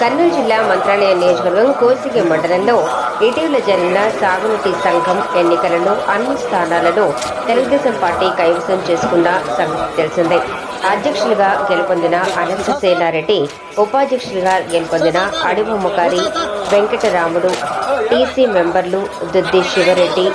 కర్నూలు జిల్లా మంత్రాలయ నియోజకవర్గం కోసిగి మండలంలో ఇటీవల జరిగిన సాగునీటి సంఘం ఎన్నికలలో అన్ని స్థానాలలో తెలుగుదేశం పార్టీ కైవసం చేసుకున్న సంగతి తెలిసిందే. అధ్యక్షులుగా గెలుపొందిన అనంత సేనారెడ్డి ఉపాధ్యక్షులుగా గెలుపొందిన అడిబొమ్మకారి వెంకటరాముడు టీసీ మెంబర్లు దుద్ది శివరెడ్డి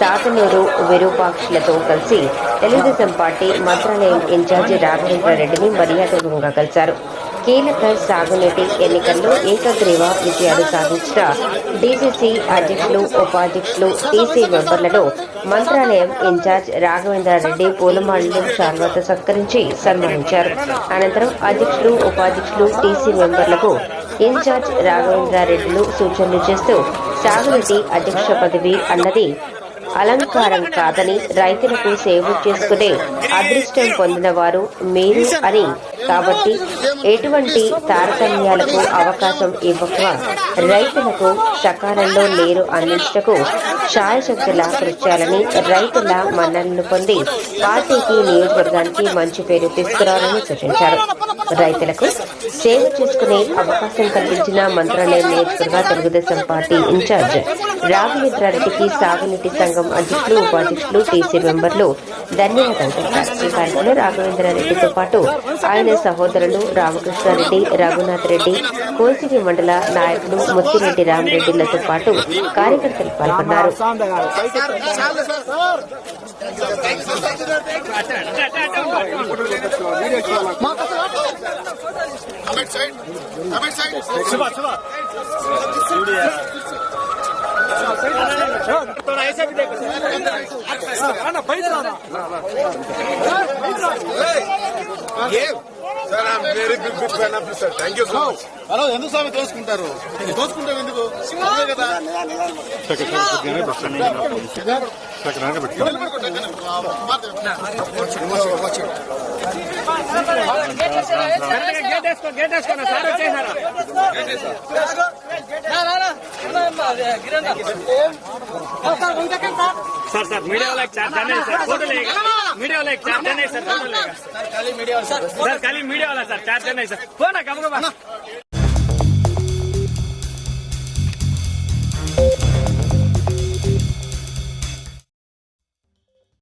సాతనూరు విరూపాక్షులతో కలిసి తెలుగుదేశం పార్టీ మంత్రాలయం ఇన్ఛార్జి రాఘవేంద్రారెడ్డిని మర్యాదపూర్వకంగా కలిశారు. కీలక సాగునీటి ఎన్నికల్లో ఏకగ్రీవ విజయాలు సాధించిన డీసీసీ అధ్యక్షులు ఉపాధ్యక్షులు టీసీ మెంబర్లను మంత్రాలయం ఇన్ఛార్జ్ రాఘవేంద్రారెడ్డి పూలమాలలు శాల్వాతో సత్కరించి సన్మానించారు. అనంతరం అధ్యక్షులు ఉపాధ్యక్షులు టీసీ మెంబర్లకు ఇన్ఛార్జ్ రాఘవేంద్రారెడ్డిలు సూచనలు చేస్తూ సాగునీటి అధ్యక్ష పదవి అన్నది అలంకారం కాదని రైతులకు సేవ చేసుకునే అదృష్టం పొందిన వారు మీరు అని కాబట్టి ఎటువంటి తారతమ్యాలకు అవకాశం ఇవ్వక రైతులకు సకాలంలో నీరు అందించటకు శాయశక్తులా కృత్యాలని రైతుల మన్ననలు పొంది పార్టీకి నియోజకవర్గానికి మంచి పేరు తీసుకురావాలని సూచించారు. రైతులకు సేవ చేసుకునే అవకాశం కల్పించిన మంత్రాలయం నియోజకవర్గ తెలుగుదేశం పార్టీ ఇన్ఛార్జ్ రాఘవేంద్రారెడ్డికి సాగునీటి సంఘం అధ్యక్షులు ఉపాధ్యక్షులు టీసీ మెంబర్లు ధన్యవాదాలు ఈ కార్యక్రమంలో రాఘవేంద్రారెడ్డితో పాటు ఆయన సహోదరులు రామకృష్ణారెడ్డి రఘునాథ్ రెడ్డి కోసిగి మండల నాయకులు ముత్తిరెడ్డి రామరెడ్డిలతో పాటు కార్యకర్తలు పాల్గొన్నారు. Comment side. బయట హలో ఎందుకు స్వామి తోసుకుంటారు తోసుకుంటారు ఎందుకు కదా గేట్ వేసుకో గేట్ వేసుకోండి సార్ వచ్చేసారా సార్ సార్ మీడియా వాళ్ళకి చార్జ్ అనేది సార్ ఫోటో లేక మీడియా వాళ్ళకి చార్జ్ అనేది సార్ ఫోటో లేక సార్ ఖాళీ మీడియా వాళ్ళ సార్ చార్జ్ అనేది సార్ ఫోన్ గబగబా